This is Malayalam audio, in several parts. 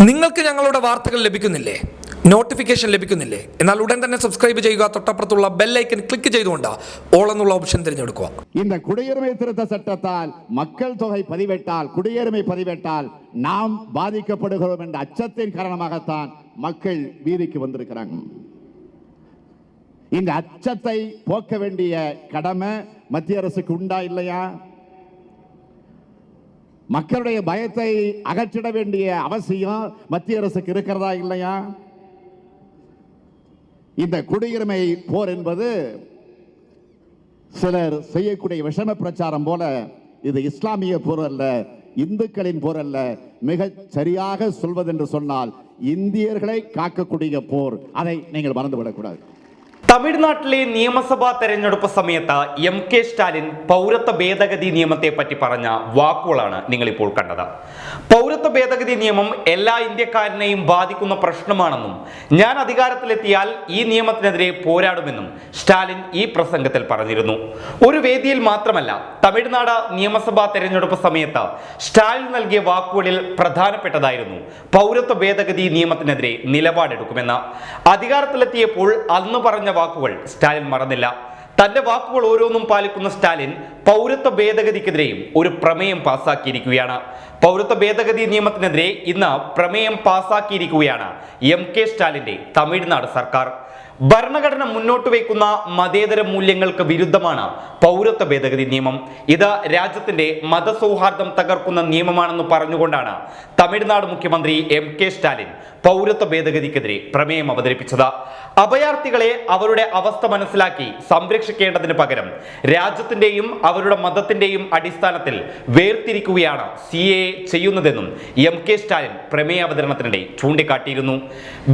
നിങ്ങൾക്ക് ഞങ്ങളുടെ വാർത്തകൾ ലഭിക്കുന്നില്ലേ നോട്ടിഫിക്കേഷൻ ലഭിക്കുന്നില്ലേ എന്നാൽ ഉടൻ തന്നെ സബ്സ്ക്രൈബ് ചെയ്യുക തൊട്ടപ്പുറത്തുള്ള ബെല്ലൈക്കൻ ക്ലിക്ക് ചെയ്തുകൊണ്ട് ഓൾ എന്നുള്ള ഓപ്ഷൻ തിരഞ്ഞെടുക്കുക இந்த குடியுரிமை திருத்த சட்டத்தால் மக்கள் தொகை பதிவேட்டால் குடியுரிமை பதிவேட்டால் நாம் பாதிக்கப்படுகிறோம் என்ற அச்சத்தின் காரணமாகத்தான் மக்கள் வீதிக்கு வந்திருக்கிறாங்க இந்த அச்சத்தை போக்க வேண்டிய கடமை மத்திய அரசுக்கு உண்டா இல்லையா மக்களுடைய பயத்தை அகற்றிட வேண்டிய அவசியம் மத்திய அரசுக்கு இருக்கிறதா இல்லையா? இந்த குடியுரிமை போர் என்பது சிலர் செய்யக்கூடிய விஷம பிரச்சாரம் போல இது இஸ்லாமிய போர் அல்ல இந்துக்களின் போர் அல்ல மிக சரியாக சொல்வதென்று சொன்னால் இந்தியர்களை காக்கக்கூடிய போர். அதை நீங்கள் மறந்துவிடக்கூடாது. തമിഴ്നാട്ടിലെ നിയമസഭാ തെരഞ്ഞെടുപ്പ് സമയത്ത് എം കെ സ്റ്റാലിൻ പൗരത്വ ഭേദഗതി നിയമത്തെ പറ്റി പറഞ്ഞ വാക്കുകളാണ് നിങ്ങളിപ്പോൾ കണ്ടത്. പൗരത്വ ഭേദഗതി നിയമം എല്ലാ ഇന്ത്യക്കാരനെയും ബാധിക്കുന്ന പ്രശ്നമാണെന്നും ഞാൻ അധികാരത്തിലെത്തിയാൽ ഈ നിയമത്തിനെതിരെ പോരാടുമെന്നും സ്റ്റാലിൻ ഈ പ്രസംഗത്തിൽ പറഞ്ഞിരുന്നു. ഒരു വേദിയിൽ മാത്രമല്ല തമിഴ്നാട് നിയമസഭാ തെരഞ്ഞെടുപ്പ് സമയത്ത് സ്റ്റാലിൻ നൽകിയ വാക്കുകളിൽ പ്രധാനപ്പെട്ടതായിരുന്നു പൗരത്വ ഭേദഗതി നിയമത്തിനെതിരെ നിലപാടെടുക്കുമെന്ന്. അധികാരത്തിലെത്തിയപ്പോൾ അന്ന് പറഞ്ഞ വാക്കുകൾ സ്റ്റാലിൻ മറന്നില്ല. തന്റെ വാക്കുകൾ ഓരോന്നും പാലിക്കുന്ന സ്റ്റാലിൻ പൗരത്വ ഭേദഗതിക്കെതിരെയും ഒരു പ്രമേയം പാസാക്കിയിരിക്കുകയാണ്. പൗരത്വ ഭേദഗതി നിയമത്തിനെതിരെ ഇന്ന് പ്രമേയം പാസാക്കിയിരിക്കുകയാണ് എം കെ സ്റ്റാലിന്റെ തമിഴ്നാട് സർക്കാർ. ഭരണഘടന മുന്നോട്ട് വയ്ക്കുന്ന മതേതര മൂല്യങ്ങൾക്ക് വിരുദ്ധമാണ് പൗരത്വ ഭേദഗതി നിയമം. ഇത് രാജ്യത്തിന്റെ മതസൗഹാർദ്ദം തകർക്കുന്ന നിയമമാണെന്ന് പറഞ്ഞുകൊണ്ടാണ് തമിഴ്നാട് മുഖ്യമന്ത്രി എം കെ സ്റ്റാലിൻ പൗരത്വ ഭേദഗതിക്കെതിരെ പ്രമേയം അവതരിപ്പിച്ചത്. അഭയാർത്ഥികളെ അവരുടെ അവസ്ഥ മനസ്സിലാക്കി സംരക്ഷിക്കേണ്ടതിന് പകരം രാജ്യത്തിന്റെയും അവരുടെ മതത്തിന്റെയും അടിസ്ഥാനത്തിൽ വേർതിരിക്കുകയാണ് സി എ ചെയ്യുന്നതെന്നും എം കെ സ്റ്റാലിൻ പ്രമേയ അവതരണത്തിനിടെ ചൂണ്ടിക്കാട്ടിയിരുന്നു.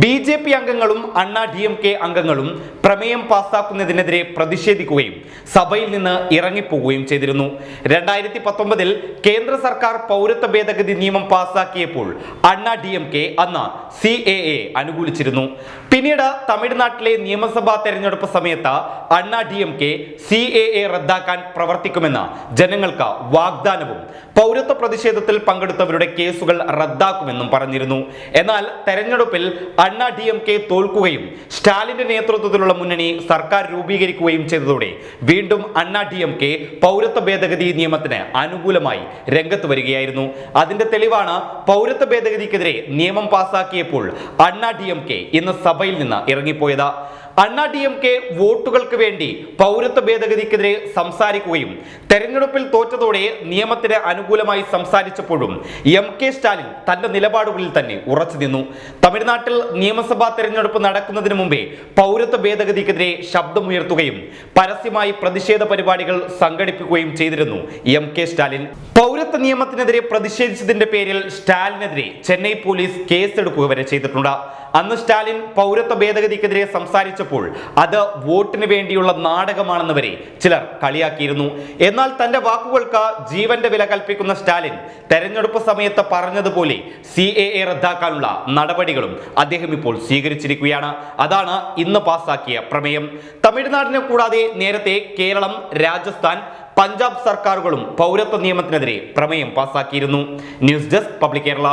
ബി ജെ പി അംഗങ്ങളും അണ്ണാ ഡി എം കെ അംഗങ്ങളും പ്രമേയം പാസ്സാക്കുന്നതിനെതിരെ പ്രതിഷേധിക്കുകയും സഭയിൽ നിന്ന് ഇറങ്ങിപ്പോവുകയും ചെയ്തിരുന്നു. രണ്ടായിരത്തി പത്തൊമ്പതിൽ കേന്ദ്ര സർക്കാർ പൗരത്വ ഭേദഗതി നിയമം പാസ്സാക്കിയപ്പോൾ അണ്ണാ ഡി എം കെ അന്ന് സി എ എ അനുകൂലിച്ചിരുന്നു. പിന്നീട് തമിഴ്നാട്ടിലെ നിയമസഭാ തെരഞ്ഞെടുപ്പ് സമയത്ത് Anna D M K C A A റദ്ദാക്കാൻ പ്രവർത്തിക്കുമെന്ന് ജനങ്ങൾക്ക് വാഗ്ദാനവും പൗരത്വ പ്രതിഷേധത്തിൽ പങ്കെടുത്തവരുടെ കേസുകൾ റദ്ദാക്കുമെന്നും പറഞ്ഞിരുന്നു. എന്നാൽ തെരഞ്ഞെടുപ്പിൽ അണ്ണാ ഡി എം കെ തോൽക്കുകയും സ്റ്റാലിന്റെ നേതൃത്വത്തിലുള്ള മുന്നണി സർക്കാർ രൂപീകരിക്കുകയും ചെയ്തതോടെ വീണ്ടും അണ്ണാ ഡി എം കെ പൗരത്വ ഭേദഗതി നിയമത്തിന് അനുകൂലമായി രംഗത്ത് വരികയായിരുന്നു. അതിന്റെ തെളിവാണ് പൗരത്വ ഭേദഗതിക്കെതിരെ നിയമം പാസാക്കിയപ്പോൾ അണ്ണാ ഡി എം കെ ഇന്ന് സഭയിൽ നിന്ന് ഇറങ്ങിപ്പോയത് അണ്ണാ ഡി എം കെ വോട്ടുകൾക്ക് വേണ്ടി പൗരത്വ ഭേദഗതിക്കെതിരെ സംസാരിക്കുകയും തെരഞ്ഞെടുപ്പിൽ തോറ്റതോടെ നിയമത്തിന് അനുകൂലമായി സംസാരിച്ചപ്പോഴും എം കെ സ്റ്റാലിൻ തന്റെ നിലപാടുകളിൽ തന്നെ ഉറച്ചു നിന്നു. തമിഴ്നാട്ടിൽ നിയമസഭാ തെരഞ്ഞെടുപ്പ് നടക്കുന്നതിന് മുമ്പേ പൗരത്വ ഭേദഗതിക്കെതിരെ ശബ്ദമുയർത്തുകയും പരസ്യമായി പ്രതിഷേധ പരിപാടികൾ സംഘടിപ്പിക്കുകയും ചെയ്തിരുന്നു എം കെ സ്റ്റാലിൻ. പൗരത്വ നിയമത്തിനെതിരെ പ്രതിഷേധിച്ചതിന്റെ പേരിൽ സ്റ്റാലിനെതിരെ ചെന്നൈ പോലീസ് കേസെടുക്കുക വരെ ചെയ്തിട്ടുണ്ട്. അന്ന് സ്റ്റാലിൻ പൗരത്വ ഭേദഗതിക്കെതിരെ സംസാരിച്ചപ്പോൾ അത് വോട്ടിന് വേണ്ടിയുള്ള നാടകമാണെന്ന് വരെ ചിലർ കളിയാക്കിയിരുന്നു. എന്നാൽ തന്റെ വാക്കുകൾക്ക് ജീവന്റെ വില കൽപ്പിക്കുന്ന സ്റ്റാലിൻ തെരഞ്ഞെടുപ്പ് സമയത്ത് പറഞ്ഞതുപോലെ സി എ എ റദ്ദാക്കാനുള്ള നടപടികളും അദ്ദേഹം ഇപ്പോൾ സ്വീകരിച്ചിരിക്കുകയാണ്. അതാണ് ഇന്ന് പാസാക്കിയ പ്രമേയം. തമിഴ്നാടിനെ കൂടാതെ നേരത്തെ കേരളം രാജസ്ഥാൻ പഞ്ചാബ് സർക്കാരുകളും പൗരത്വ നിയമത്തിനെതിരെ പ്രമേയം പാസാക്കിയിരുന്നു. News desk public Kerala.